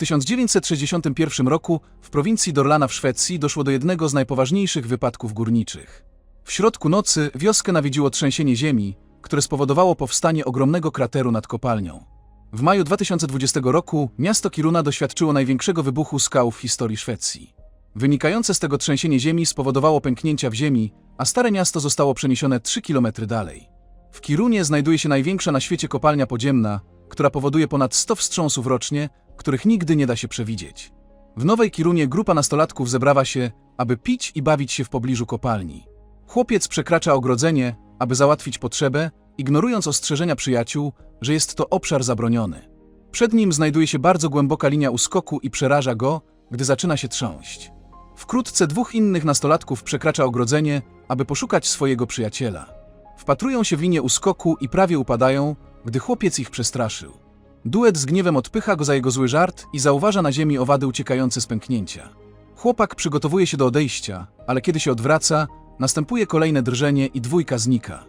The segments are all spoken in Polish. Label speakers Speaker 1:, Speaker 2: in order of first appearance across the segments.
Speaker 1: 1961 roku w prowincji Dorlana w Szwecji doszło do jednego z najpoważniejszych wypadków górniczych. W środku nocy wioskę nawiedziło trzęsienie ziemi, które spowodowało powstanie ogromnego krateru nad kopalnią. W maju 2020 roku miasto Kiruna doświadczyło największego wybuchu skał w historii Szwecji. Wynikające z tego trzęsienie ziemi spowodowało pęknięcia w ziemi, a stare miasto zostało przeniesione 3 km dalej. W Kirunie znajduje się największa na świecie kopalnia podziemna, która powoduje ponad 100 wstrząsów rocznie, których nigdy nie da się przewidzieć. W Nowej Kirunie grupa nastolatków zebrała się, aby pić i bawić się w pobliżu kopalni. Chłopiec przekracza ogrodzenie, aby załatwić potrzebę, ignorując ostrzeżenia przyjaciół, że jest to obszar zabroniony. Przed nim znajduje się bardzo głęboka linia uskoku i przeraża go, gdy zaczyna się trząść. Wkrótce dwóch innych nastolatków przekracza ogrodzenie, aby poszukać swojego przyjaciela. Wpatrują się w linię uskoku i prawie upadają, gdy chłopiec ich przestraszył. Duet z gniewem odpycha go za jego zły żart i zauważa na ziemi owady uciekające z pęknięcia. Chłopak przygotowuje się do odejścia, ale kiedy się odwraca, następuje kolejne drżenie i dwójka znika.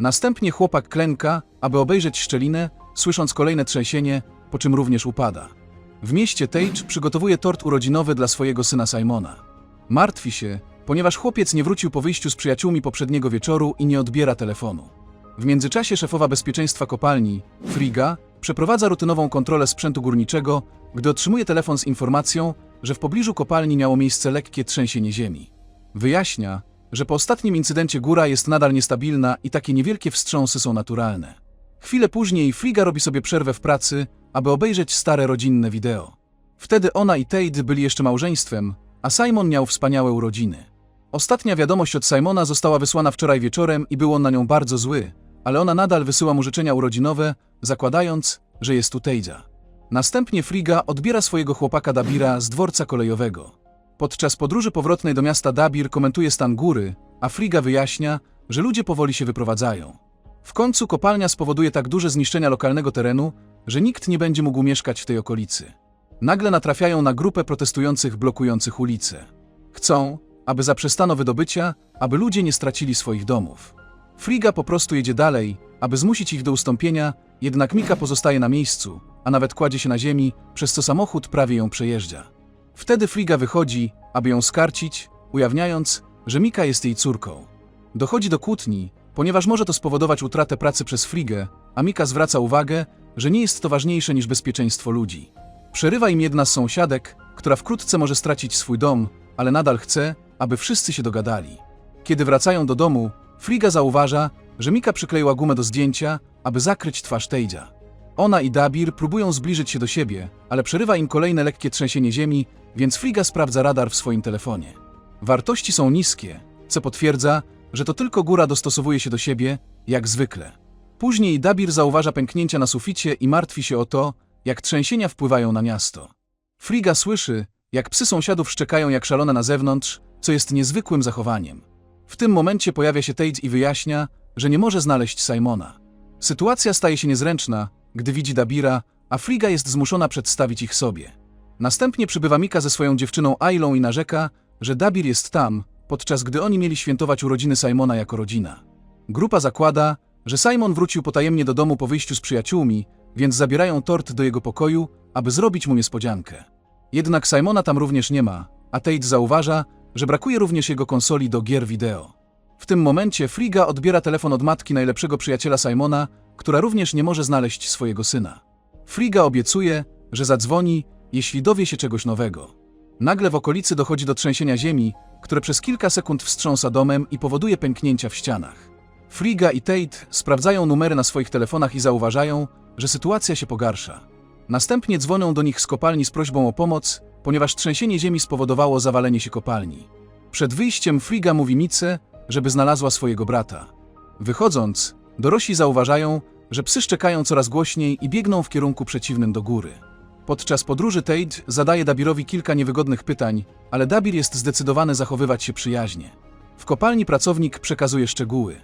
Speaker 1: Następnie chłopak klęka, aby obejrzeć szczelinę, słysząc kolejne trzęsienie, po czym również upada. W mieście Tage przygotowuje tort urodzinowy dla swojego syna Simona. Martwi się, ponieważ chłopiec nie wrócił po wyjściu z przyjaciółmi poprzedniego wieczoru i nie odbiera telefonu. W międzyczasie szefowa bezpieczeństwa kopalni, Friga, przeprowadza rutynową kontrolę sprzętu górniczego, gdy otrzymuje telefon z informacją, że w pobliżu kopalni miało miejsce lekkie trzęsienie ziemi. Wyjaśnia, że po ostatnim incydencie góra jest nadal niestabilna i takie niewielkie wstrząsy są naturalne. Chwilę później Friga robi sobie przerwę w pracy, aby obejrzeć stare rodzinne wideo. Wtedy ona i Tate byli jeszcze małżeństwem, a Simon miał wspaniałe urodziny. Ostatnia wiadomość od Simona została wysłana wczoraj wieczorem i był on na nią bardzo zły, ale ona nadal wysyła mu życzenia urodzinowe, zakładając, że jest tu Tade'a. Następnie Friga odbiera swojego chłopaka Dabira z dworca kolejowego. Podczas podróży powrotnej do miasta Dabir komentuje stan góry, a Friga wyjaśnia, że ludzie powoli się wyprowadzają. W końcu kopalnia spowoduje tak duże zniszczenia lokalnego terenu, że nikt nie będzie mógł mieszkać w tej okolicy. Nagle natrafiają na grupę protestujących blokujących ulice. Chcą, aby zaprzestano wydobycia, aby ludzie nie stracili swoich domów. Friga po prostu jedzie dalej, aby zmusić ich do ustąpienia, jednak Mika pozostaje na miejscu, a nawet kładzie się na ziemi, przez co samochód prawie ją przejeżdża. Wtedy Friga wychodzi, aby ją skarcić, ujawniając, że Mika jest jej córką. Dochodzi do kłótni, ponieważ może to spowodować utratę pracy przez Frigę, a Mika zwraca uwagę, że nie jest to ważniejsze niż bezpieczeństwo ludzi. Przerywa im jedna z sąsiadek, która wkrótce może stracić swój dom, ale nadal chce, aby wszyscy się dogadali. Kiedy wracają do domu, Friga zauważa, że Mika przykleiła gumę do zdjęcia, aby zakryć twarz Tejdzia. Ona i Dabir próbują zbliżyć się do siebie, ale przerywa im kolejne lekkie trzęsienie ziemi, więc Friga sprawdza radar w swoim telefonie. Wartości są niskie, co potwierdza, że to tylko góra dostosowuje się do siebie, jak zwykle. Później Dabir zauważa pęknięcia na suficie i martwi się o to, jak trzęsienia wpływają na miasto. Friga słyszy, jak psy sąsiadów szczekają jak szalone na zewnątrz, co jest niezwykłym zachowaniem. W tym momencie pojawia się Tate i wyjaśnia, że nie może znaleźć Simona. Sytuacja staje się niezręczna, gdy widzi Dabira, a Friga jest zmuszona przedstawić ich sobie. Następnie przybywa Mika ze swoją dziewczyną Ailą i narzeka, że Dabir jest tam, podczas gdy oni mieli świętować urodziny Simona jako rodzina. Grupa zakłada, że Simon wrócił potajemnie do domu po wyjściu z przyjaciółmi, więc zabierają tort do jego pokoju, aby zrobić mu niespodziankę. Jednak Simona tam również nie ma, a Tate zauważa, że brakuje również jego konsoli do gier wideo. W tym momencie Friga odbiera telefon od matki najlepszego przyjaciela Simona, która również nie może znaleźć swojego syna. Friga obiecuje, że zadzwoni, jeśli dowie się czegoś nowego. Nagle w okolicy dochodzi do trzęsienia ziemi, które przez kilka sekund wstrząsa domem i powoduje pęknięcia w ścianach. Friga i Tate sprawdzają numery na swoich telefonach i zauważają, że sytuacja się pogarsza. Następnie dzwonią do nich z kopalni z prośbą o pomoc, ponieważ trzęsienie ziemi spowodowało zawalenie się kopalni. Przed wyjściem Friga mówi Mice, żeby znalazła swojego brata. Wychodząc, dorośli zauważają, że psy szczekają coraz głośniej i biegną w kierunku przeciwnym do góry. Podczas podróży Tate zadaje Dabirowi kilka niewygodnych pytań, ale Dabir jest zdecydowany zachowywać się przyjaźnie. W kopalni pracownik przekazuje szczegóły.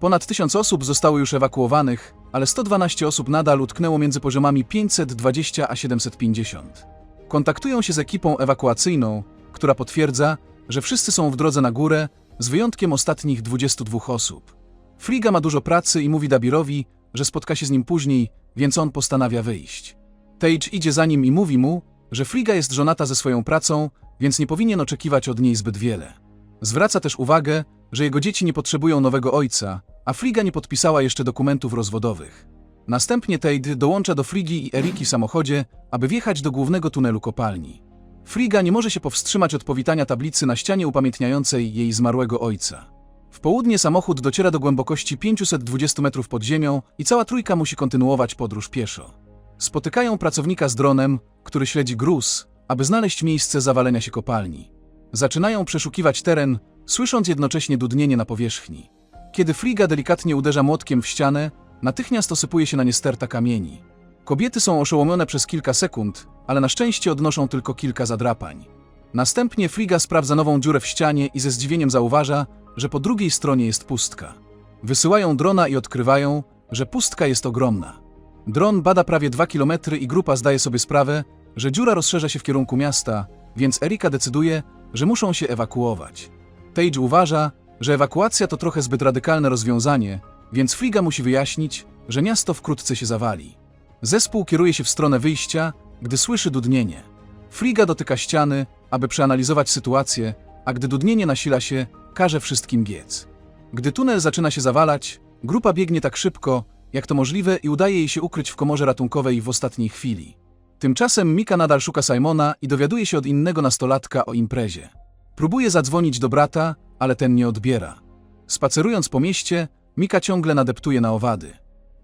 Speaker 1: Ponad tysiąc osób zostało już ewakuowanych, ale 112 osób nadal utknęło między poziomami 520 a 750. Kontaktują się z ekipą ewakuacyjną, która potwierdza, że wszyscy są w drodze na górę, z wyjątkiem ostatnich 22 osób. Friga ma dużo pracy i mówi Dabirowi, że spotka się z nim później, więc on postanawia wyjść. Tage idzie za nim i mówi mu, że Friga jest żonata ze swoją pracą, więc nie powinien oczekiwać od niej zbyt wiele. Zwraca też uwagę, że jego dzieci nie potrzebują nowego ojca, a Friga nie podpisała jeszcze dokumentów rozwodowych. Następnie Tate dołącza do Frigi i Eriki samochodzie, aby wjechać do głównego tunelu kopalni. Friga nie może się powstrzymać od powitania tablicy na ścianie upamiętniającej jej zmarłego ojca. W południe samochód dociera do głębokości 520 metrów pod ziemią i cała trójka musi kontynuować podróż pieszo. Spotykają pracownika z dronem, który śledzi gruz, aby znaleźć miejsce zawalenia się kopalni. Zaczynają przeszukiwać teren, słysząc jednocześnie dudnienie na powierzchni. Kiedy Friga delikatnie uderza młotkiem w ścianę, natychmiast osypuje się na nie sterta kamieni. Kobiety są oszołomione przez kilka sekund, ale na szczęście odnoszą tylko kilka zadrapań. Następnie Friga sprawdza nową dziurę w ścianie i ze zdziwieniem zauważa, że po drugiej stronie jest pustka. Wysyłają drona i odkrywają, że pustka jest ogromna. Dron bada prawie 2 km i grupa zdaje sobie sprawę, że dziura rozszerza się w kierunku miasta, więc Erika decyduje, że muszą się ewakuować. Tage uważa, że ewakuacja to trochę zbyt radykalne rozwiązanie, więc Friga musi wyjaśnić, że miasto wkrótce się zawali. Zespół kieruje się w stronę wyjścia, gdy słyszy dudnienie. Friga dotyka ściany, aby przeanalizować sytuację, a gdy dudnienie nasila się, każe wszystkim biec. Gdy tunel zaczyna się zawalać, grupa biegnie tak szybko, jak to możliwe i udaje jej się ukryć w komorze ratunkowej w ostatniej chwili. Tymczasem Mika nadal szuka Simona i dowiaduje się od innego nastolatka o imprezie. Próbuje zadzwonić do brata, ale ten nie odbiera. Spacerując po mieście, Mika ciągle nadeptuje na owady.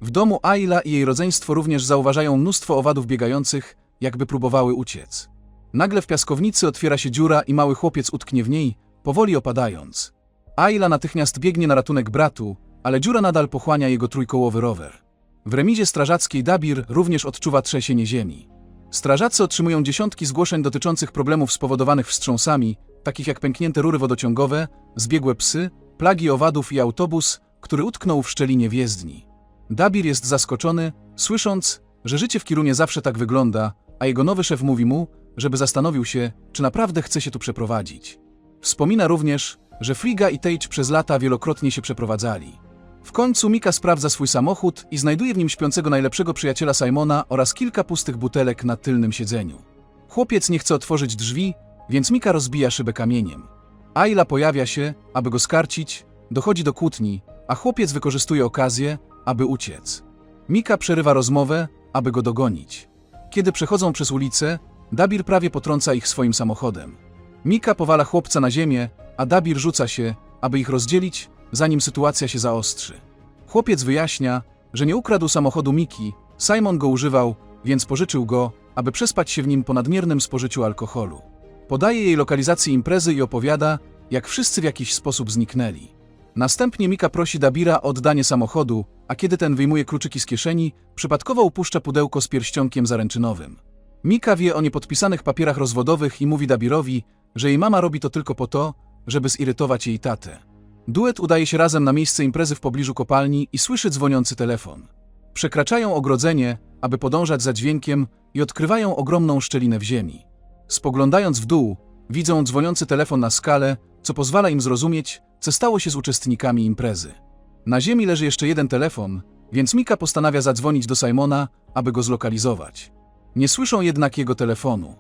Speaker 1: W domu Ayla i jej rodzeństwo również zauważają mnóstwo owadów biegających, jakby próbowały uciec. Nagle w piaskownicy otwiera się dziura i mały chłopiec utknie w niej, powoli opadając. Ayla natychmiast biegnie na ratunek bratu, ale dziura nadal pochłania jego trójkołowy rower. W remizie strażackiej Dabir również odczuwa trzęsienie ziemi. Strażacy otrzymują dziesiątki zgłoszeń dotyczących problemów spowodowanych wstrząsami, takich jak pęknięte rury wodociągowe, zbiegłe psy, plagi owadów i autobus, który utknął w szczelinie w jezdni. Dabir jest zaskoczony, słysząc, że życie w Kirunie zawsze tak wygląda, a jego nowy szef mówi mu, żeby zastanowił się, czy naprawdę chce się tu przeprowadzić. Wspomina również, że Friga i Tage przez lata wielokrotnie się przeprowadzali. W końcu Mika sprawdza swój samochód i znajduje w nim śpiącego najlepszego przyjaciela Simona oraz kilka pustych butelek na tylnym siedzeniu. Chłopiec nie chce otworzyć drzwi, więc Mika rozbija szybę kamieniem. Ayla pojawia się, aby go skarcić, dochodzi do kłótni, a chłopiec wykorzystuje okazję, aby uciec. Mika przerywa rozmowę, aby go dogonić. Kiedy przechodzą przez ulicę, Dabir prawie potrąca ich swoim samochodem. Mika powala chłopca na ziemię, a Dabir rzuca się, aby ich rozdzielić, zanim sytuacja się zaostrzy. Chłopiec wyjaśnia, że nie ukradł samochodu Miki, Simon go używał, więc pożyczył go, aby przespać się w nim po nadmiernym spożyciu alkoholu. Podaje jej lokalizację imprezy i opowiada, jak wszyscy w jakiś sposób zniknęli. Następnie Mika prosi Dabira o oddanie samochodu, a kiedy ten wyjmuje kluczyki z kieszeni, przypadkowo upuszcza pudełko z pierścionkiem zaręczynowym. Mika wie o niepodpisanych papierach rozwodowych i mówi Dabirowi, że jej mama robi to tylko po to, żeby zirytować jej tatę. Duet udaje się razem na miejsce imprezy w pobliżu kopalni i słyszy dzwoniący telefon. Przekraczają ogrodzenie, aby podążać za dźwiękiem i odkrywają ogromną szczelinę w ziemi. Spoglądając w dół, widzą dzwoniący telefon na skalę, co pozwala im zrozumieć, co stało się z uczestnikami imprezy. Na ziemi leży jeszcze jeden telefon, więc Mika postanawia zadzwonić do Simona, aby go zlokalizować. Nie słyszą jednak jego telefonu.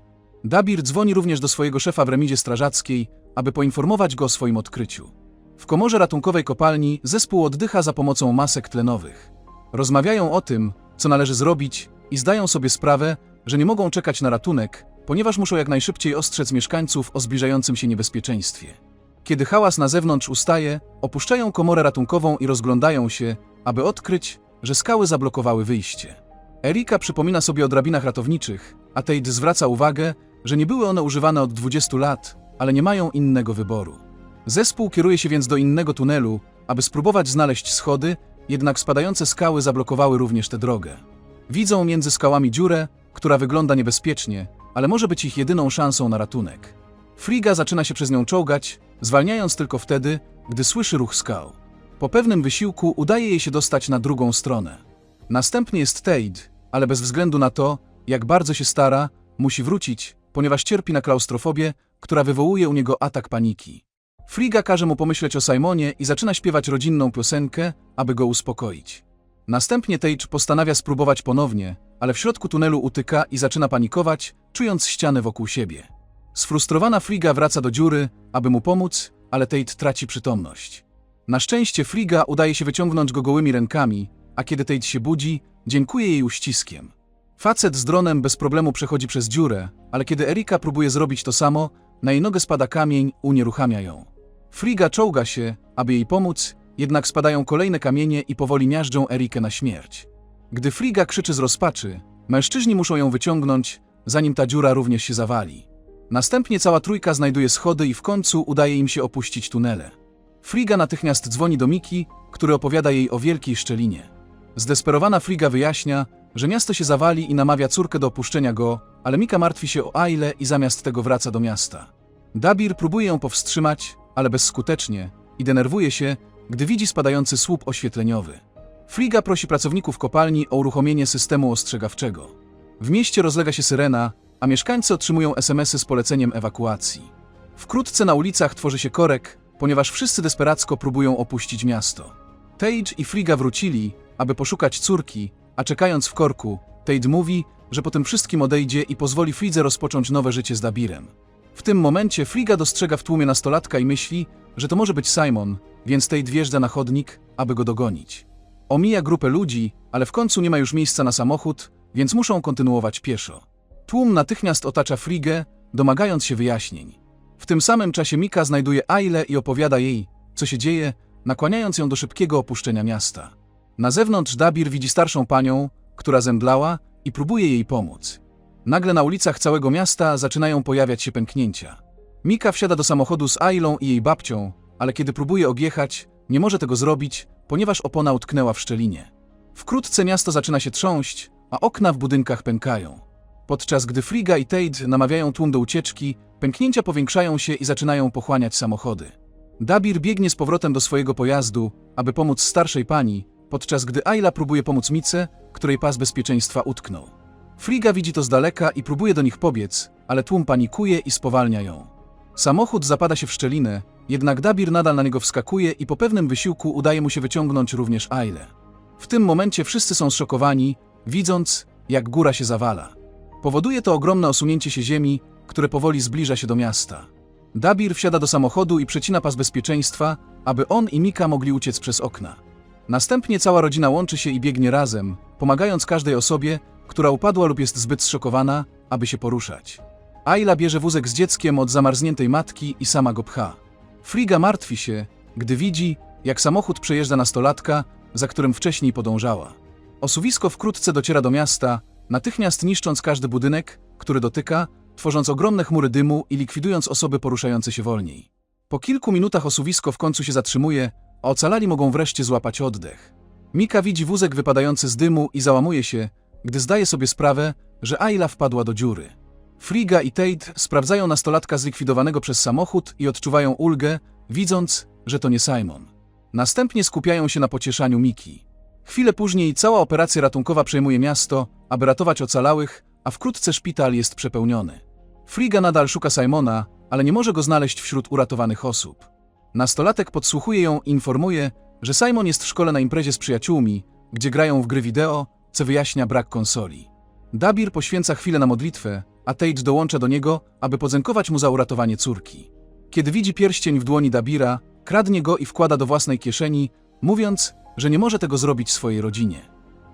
Speaker 1: Dabir dzwoni również do swojego szefa w remizie strażackiej, aby poinformować go o swoim odkryciu. W komorze ratunkowej kopalni zespół oddycha za pomocą masek tlenowych. Rozmawiają o tym, co należy zrobić i zdają sobie sprawę, że nie mogą czekać na ratunek, ponieważ muszą jak najszybciej ostrzec mieszkańców o zbliżającym się niebezpieczeństwie. Kiedy hałas na zewnątrz ustaje, opuszczają komorę ratunkową i rozglądają się, aby odkryć, że skały zablokowały wyjście. Erika przypomina sobie o drabinach ratowniczych, a Tate zwraca uwagę, że nie były one używane od 20 lat, ale nie mają innego wyboru. Zespół kieruje się więc do innego tunelu, aby spróbować znaleźć schody, jednak spadające skały zablokowały również tę drogę. Widzą między skałami dziurę, która wygląda niebezpiecznie, ale może być ich jedyną szansą na ratunek. Friga zaczyna się przez nią czołgać, zwalniając tylko wtedy, gdy słyszy ruch skał. Po pewnym wysiłku udaje jej się dostać na drugą stronę. Następnie jest Tate, ale bez względu na to, jak bardzo się stara, musi wrócić, ponieważ cierpi na klaustrofobię, która wywołuje u niego atak paniki. Friga każe mu pomyśleć o Simonie i zaczyna śpiewać rodzinną piosenkę, aby go uspokoić. Następnie Tage postanawia spróbować ponownie, ale w środku tunelu utyka i zaczyna panikować, czując ścianę wokół siebie. Sfrustrowana Friga wraca do dziury, aby mu pomóc, ale Tate traci przytomność. Na szczęście Friga udaje się wyciągnąć go gołymi rękami, a kiedy Tate się budzi, dziękuję jej uściskiem. Facet z dronem bez problemu przechodzi przez dziurę, ale kiedy Erika próbuje zrobić to samo, na jej nogę spada kamień, unieruchamia ją. Friga czołga się, aby jej pomóc, jednak spadają kolejne kamienie i powoli miażdżą Erikę na śmierć. Gdy Friga krzyczy z rozpaczy, mężczyźni muszą ją wyciągnąć, zanim ta dziura również się zawali. Następnie cała trójka znajduje schody i w końcu udaje im się opuścić tunele. Friga natychmiast dzwoni do Miki, który opowiada jej o wielkiej szczelinie. Zdesperowana Friga wyjaśnia, że miasto się zawali i namawia córkę do opuszczenia go, ale Mika martwi się o Aile i zamiast tego wraca do miasta. Dabir próbuje ją powstrzymać, ale bezskutecznie i denerwuje się, gdy widzi spadający słup oświetleniowy. Friga prosi pracowników kopalni o uruchomienie systemu ostrzegawczego. W mieście rozlega się syrena, a mieszkańcy otrzymują SMS-y z poleceniem ewakuacji. Wkrótce na ulicach tworzy się korek, ponieważ wszyscy desperacko próbują opuścić miasto. Tage i Friga wrócili, aby poszukać córki, a czekając w korku, Tate mówi, że po tym wszystkim odejdzie i pozwoli Fridze rozpocząć nowe życie z Dabirem. W tym momencie Friga dostrzega w tłumie nastolatka i myśli, że to może być Simon, więc Tate wjeżdża na chodnik, aby go dogonić. Omija grupę ludzi, ale w końcu nie ma już miejsca na samochód, więc muszą kontynuować pieszo. Tłum natychmiast otacza Frigę, domagając się wyjaśnień. W tym samym czasie Mika znajduje Aile i opowiada jej, co się dzieje, nakłaniając ją do szybkiego opuszczenia miasta. Na zewnątrz Dabir widzi starszą panią, która zemdlała i próbuje jej pomóc. Nagle na ulicach całego miasta zaczynają pojawiać się pęknięcia. Mika wsiada do samochodu z Ailą i jej babcią, ale kiedy próbuje odjechać, nie może tego zrobić, ponieważ opona utknęła w szczelinie. Wkrótce miasto zaczyna się trząść, a okna w budynkach pękają. Podczas gdy Friga i Tate namawiają tłum do ucieczki, pęknięcia powiększają się i zaczynają pochłaniać samochody. Dabir biegnie z powrotem do swojego pojazdu, aby pomóc starszej pani, podczas gdy Ayla próbuje pomóc Mice, której pas bezpieczeństwa utknął. Friga widzi to z daleka i próbuje do nich pobiec, ale tłum panikuje i spowalnia ją. Samochód zapada się w szczelinę, jednak Dabir nadal na niego wskakuje i po pewnym wysiłku udaje mu się wyciągnąć również Ailę. W tym momencie wszyscy są zszokowani, widząc, jak góra się zawala. Powoduje to ogromne osunięcie się ziemi, które powoli zbliża się do miasta. Dabir wsiada do samochodu i przecina pas bezpieczeństwa, aby on i Mika mogli uciec przez okna. Następnie cała rodzina łączy się i biegnie razem, pomagając każdej osobie, która upadła lub jest zbyt zszokowana, aby się poruszać. Ayla bierze wózek z dzieckiem od zamarzniętej matki i sama go pcha. Friga martwi się, gdy widzi, jak samochód przejeżdża nastolatka, za którym wcześniej podążała. Osuwisko wkrótce dociera do miasta, natychmiast niszcząc każdy budynek, który dotyka, tworząc ogromne chmury dymu i likwidując osoby poruszające się wolniej. Po kilku minutach osuwisko w końcu się zatrzymuje, a ocalali mogą wreszcie złapać oddech. Mika widzi wózek wypadający z dymu i załamuje się, gdy zdaje sobie sprawę, że Ayla wpadła do dziury. Friga i Tate sprawdzają nastolatka zlikwidowanego przez samochód i odczuwają ulgę, widząc, że to nie Simon. Następnie skupiają się na pocieszaniu Miki. Chwilę później cała operacja ratunkowa przejmuje miasto, aby ratować ocalałych, a wkrótce szpital jest przepełniony. Friga nadal szuka Simona, ale nie może go znaleźć wśród uratowanych osób. Nastolatek podsłuchuje ją i informuje, że Simon jest w szkole na imprezie z przyjaciółmi, gdzie grają w gry wideo, co wyjaśnia brak konsoli. Dabir poświęca chwilę na modlitwę, a Tate dołącza do niego, aby podziękować mu za uratowanie córki. Kiedy widzi pierścień w dłoni Dabira, kradnie go i wkłada do własnej kieszeni, mówiąc, że nie może tego zrobić swojej rodzinie.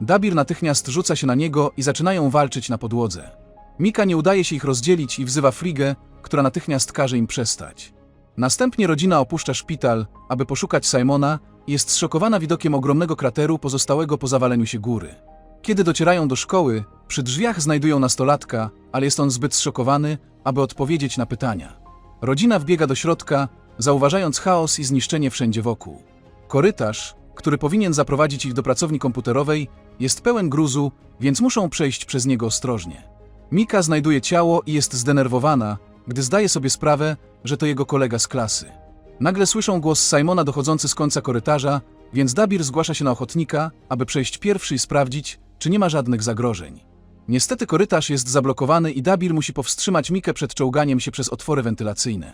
Speaker 1: Dabir natychmiast rzuca się na niego i zaczynają walczyć na podłodze. Mika nie udaje się ich rozdzielić i wzywa Frigę, która natychmiast każe im przestać. Następnie rodzina opuszcza szpital, aby poszukać Simona i jest zszokowana widokiem ogromnego krateru pozostałego po zawaleniu się góry. Kiedy docierają do szkoły, przy drzwiach znajdują nastolatka, ale jest on zbyt zszokowany, aby odpowiedzieć na pytania. Rodzina wbiega do środka, zauważając chaos i zniszczenie wszędzie wokół. Korytarz, który powinien zaprowadzić ich do pracowni komputerowej, jest pełen gruzu, więc muszą przejść przez niego ostrożnie. Mika znajduje ciało i jest zdenerwowana, gdy zdaje sobie sprawę, że to jego kolega z klasy. Nagle słyszą głos Simona dochodzący z końca korytarza, więc Dabir zgłasza się na ochotnika, aby przejść pierwszy i sprawdzić, czy nie ma żadnych zagrożeń. Niestety korytarz jest zablokowany i Dabir musi powstrzymać Mikę przed czołganiem się przez otwory wentylacyjne.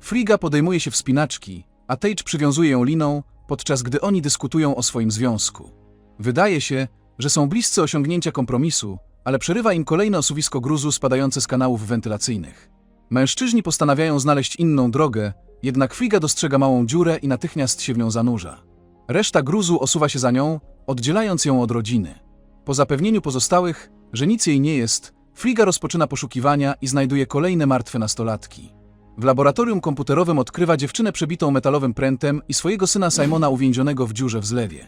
Speaker 1: Friga podejmuje się wspinaczki, a Tage przywiązuje ją liną, podczas gdy oni dyskutują o swoim związku. Wydaje się, że są bliscy osiągnięcia kompromisu, ale przerywa im kolejne osuwisko gruzu spadające z kanałów wentylacyjnych. Mężczyźni postanawiają znaleźć inną drogę, jednak Friga dostrzega małą dziurę i natychmiast się w nią zanurza. Reszta gruzu osuwa się za nią, oddzielając ją od rodziny. Po zapewnieniu pozostałych, że nic jej nie jest, Friga rozpoczyna poszukiwania i znajduje kolejne martwe nastolatki. W laboratorium komputerowym odkrywa dziewczynę przebitą metalowym prętem i swojego syna Simona uwięzionego w dziurze w zlewie.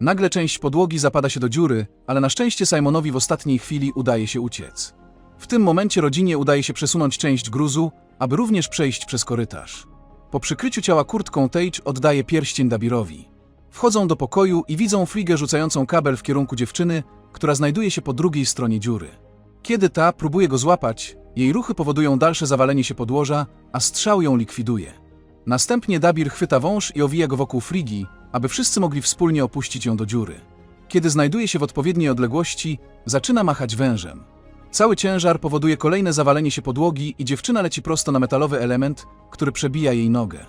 Speaker 1: Nagle część podłogi zapada się do dziury, ale na szczęście Simonowi w ostatniej chwili udaje się uciec. W tym momencie rodzinie udaje się przesunąć część gruzu, aby również przejść przez korytarz. Po przykryciu ciała kurtką Tage oddaje pierścień Dabirowi. Wchodzą do pokoju i widzą Frigę rzucającą kabel w kierunku dziewczyny, która znajduje się po drugiej stronie dziury. Kiedy ta próbuje go złapać, jej ruchy powodują dalsze zawalenie się podłoża, a strzał ją likwiduje. Następnie Dabir chwyta wąż i owija go wokół Frigi, aby wszyscy mogli wspólnie opuścić ją do dziury. Kiedy znajduje się w odpowiedniej odległości, zaczyna machać wężem. Cały ciężar powoduje kolejne zawalenie się podłogi i dziewczyna leci prosto na metalowy element, który przebija jej nogę.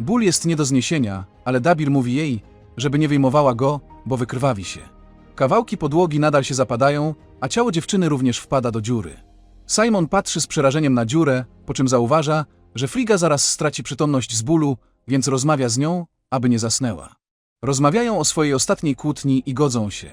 Speaker 1: Ból jest nie do zniesienia, ale Dabir mówi jej, żeby nie wyjmowała go, bo wykrwawi się. Kawałki podłogi nadal się zapadają, a ciało dziewczyny również wpada do dziury. Simon patrzy z przerażeniem na dziurę, po czym zauważa, że Friga zaraz straci przytomność z bólu, więc rozmawia z nią, aby nie zasnęła. Rozmawiają o swojej ostatniej kłótni i godzą się.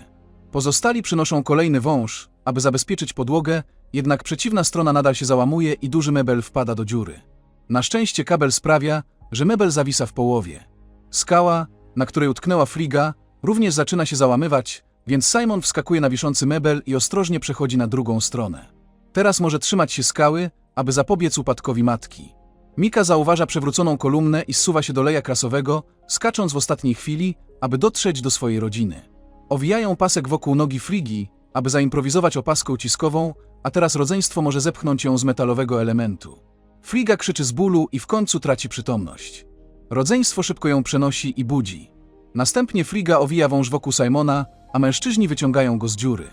Speaker 1: Pozostali przynoszą kolejny wąż, aby zabezpieczyć podłogę, jednak przeciwna strona nadal się załamuje i duży mebel wpada do dziury. Na szczęście kabel sprawia, że mebel zawisa w połowie. Skała, na której utknęła Friga, również zaczyna się załamywać, więc Simon wskakuje na wiszący mebel i ostrożnie przechodzi na drugą stronę. Teraz może trzymać się skały, aby zapobiec upadkowi matki. Mika zauważa przewróconą kolumnę i zsuwa się do leja krasowego, skacząc w ostatniej chwili, aby dotrzeć do swojej rodziny. Owijają pasek wokół nogi Frigi, aby zaimprowizować opaskę uciskową, a teraz rodzeństwo może zepchnąć ją z metalowego elementu. Friga krzyczy z bólu i w końcu traci przytomność. Rodzeństwo szybko ją przenosi i budzi. Następnie Friga owija wąż wokół Simona, a mężczyźni wyciągają go z dziury.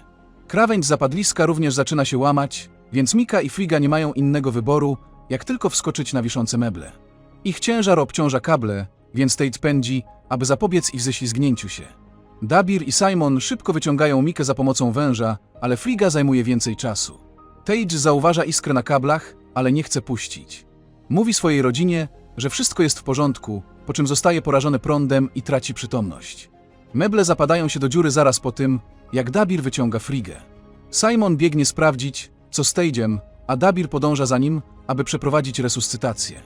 Speaker 1: Krawędź zapadliska również zaczyna się łamać, więc Mika i Friga nie mają innego wyboru, jak tylko wskoczyć na wiszące meble. Ich ciężar obciąża kable, więc Tate pędzi, aby zapobiec ich ześlizgnięciu się. Dabir i Simon szybko wyciągają Mikę za pomocą węża, ale Friga zajmuje więcej czasu. Tage zauważa iskrę na kablach, ale nie chce puścić. Mówi swojej rodzinie, że wszystko jest w porządku, po czym zostaje porażony prądem i traci przytomność. Meble zapadają się do dziury zaraz po tym, jak Dabir wyciąga Frigę. Simon biegnie sprawdzić, co z Tage'em, a Dabir podąża za nim, aby przeprowadzić resuscytację.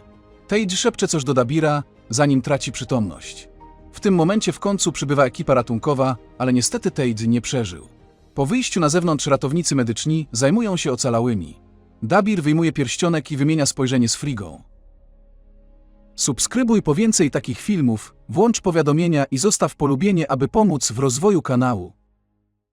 Speaker 1: Tage szepcze coś do Dabira, zanim traci przytomność. W tym momencie w końcu przybywa ekipa ratunkowa, ale niestety Tage nie przeżył. Po wyjściu na zewnątrz ratownicy medyczni zajmują się ocalałymi. Dabir wyjmuje pierścionek i wymienia spojrzenie z Frigą. Subskrybuj po więcej takich filmów, włącz powiadomienia i zostaw polubienie, aby pomóc w rozwoju kanału.